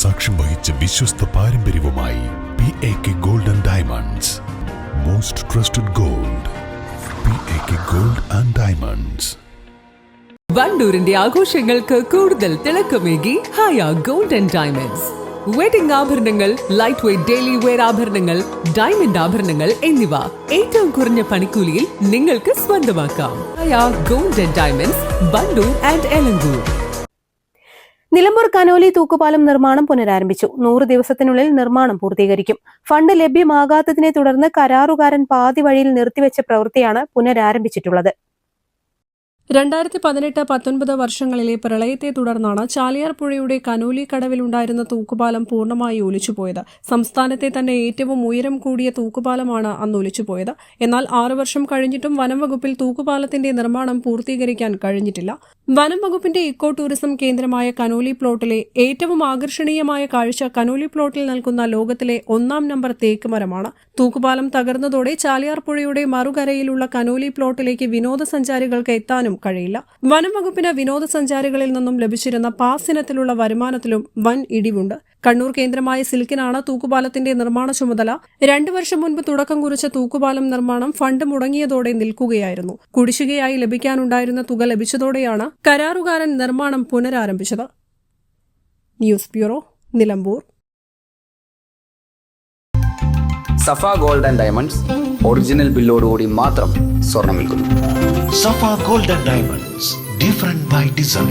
സാക്ഷ്യം വഹിച്ച വിശ്വസ്ത പാരമ്പര്യവുമായി P A K gold and diamonds most trusted gold P A K gold and diamonds വണ്ടൂരിന്റെ ആഘോഷങ്ങൾക്ക് കൂടുതൽ തിളക്കമേകി Haya gold and diamonds wedding ആഭരണങ്ങൾ ലൈറ്റ് വെയ്റ്റ് ഡെയിലി വെയർ ആഭരണങ്ങൾ ഡയമണ്ട് ആഭരണങ്ങൾ എന്നിവ ഏറ്റവും കുറഞ്ഞ പണിക്കൂലിയിൽ നിങ്ങൾക്ക് സ്വന്തമാക്കാം. Gold and diamonds Wandoor and Elankur Nilambur Conolly തൂക്കുപാലം നിർമ്മാണം പുനരാരംഭിച്ചു. നൂറ് ദിവസത്തിനുള്ളിൽ നിർമ്മാണം പൂർത്തീകരിക്കും. ഫണ്ട് ലഭ്യമാകാത്തതിനെ തുടർന്ന് കരാറുകാരൻ പാതി വഴിയിൽ നിർത്തിവെച്ച പ്രവൃത്തിയാണ് പുനരാരംഭിച്ചിട്ടുള്ളത്. രണ്ടായിരത്തി പതിനെട്ട് പത്തൊൻപത് വർഷങ്ങളിലെ പ്രളയത്തെ തുടർന്നാണ് ചാലിയാർ പുഴയുടെ കനോലി കടവിലുണ്ടായിരുന്ന തൂക്കുപാലം പൂർണമായി ഒലിച്ചുപോയത്. സംസ്ഥാനത്തെ തന്നെ ഏറ്റവും ഉയരം കൂടിയ തൂക്കുപാലമാണ് അന്ന് ഒലിച്ചുപോയത്. എന്നാൽ ആറു വർഷം കഴിഞ്ഞിട്ടും വനം വകുപ്പിൽ തൂക്കുപാലത്തിന്റെ നിർമ്മാണം പൂർത്തീകരിക്കാൻ കഴിഞ്ഞിട്ടില്ല. വനം വകുപ്പിന്റെ ഇക്കോ ടൂറിസം കേന്ദ്രമായ കനോലി പ്ലോട്ടിലെ ഏറ്റവും ആകർഷണീയമായ കാഴ്ച കനോലി പ്ലോട്ടിൽ നൽകുന്ന ലോകത്തിലെ ഒന്നാം നമ്പർ തേക്ക് മരമാണ്. തൂക്കുപാലം തകർന്നതോടെ ചാലിയാർ പുഴയുടെ മറുകരയിലുള്ള കനോലി പ്ലോട്ടിലേക്ക് വിനോദസഞ്ചാരികൾക്ക് എത്താനും കഴിയില്ല. വനം വകുപ്പിന് വിനോദസഞ്ചാരികളിൽ നിന്നും ലഭിച്ചിരുന്ന പാസ് ഇനത്തിലുള്ള വരുമാനത്തിലും വൻ ഇടിവുണ്ട്. കണ്ണൂർ കേന്ദ്രമായ സിൽക്കിനാണ് തൂക്കുപാലത്തിന്റെ നിർമ്മാണ ചുമതല. രണ്ടു വർഷം മുൻപ് തുടക്കം കുറിച്ച തൂക്കുപാലം നിർമ്മാണം ഫണ്ട് മുടങ്ങിയതോടെ നിൽക്കുകയായിരുന്നു. കുടിശ്ശികയായി ലഭിക്കാനുണ്ടായിരുന്ന തുക ലഭിച്ചതോടെയാണ് കരാറുകാരൻ നിർമ്മാണം പുനരാരംഭിച്ചത്. News bureau Nilambur. Safa gold and diamonds original ബില്ലോടുകൂടി മാത്രം സ്വർണം വിൽക്കുന്നു. Safa golden diamonds different by design.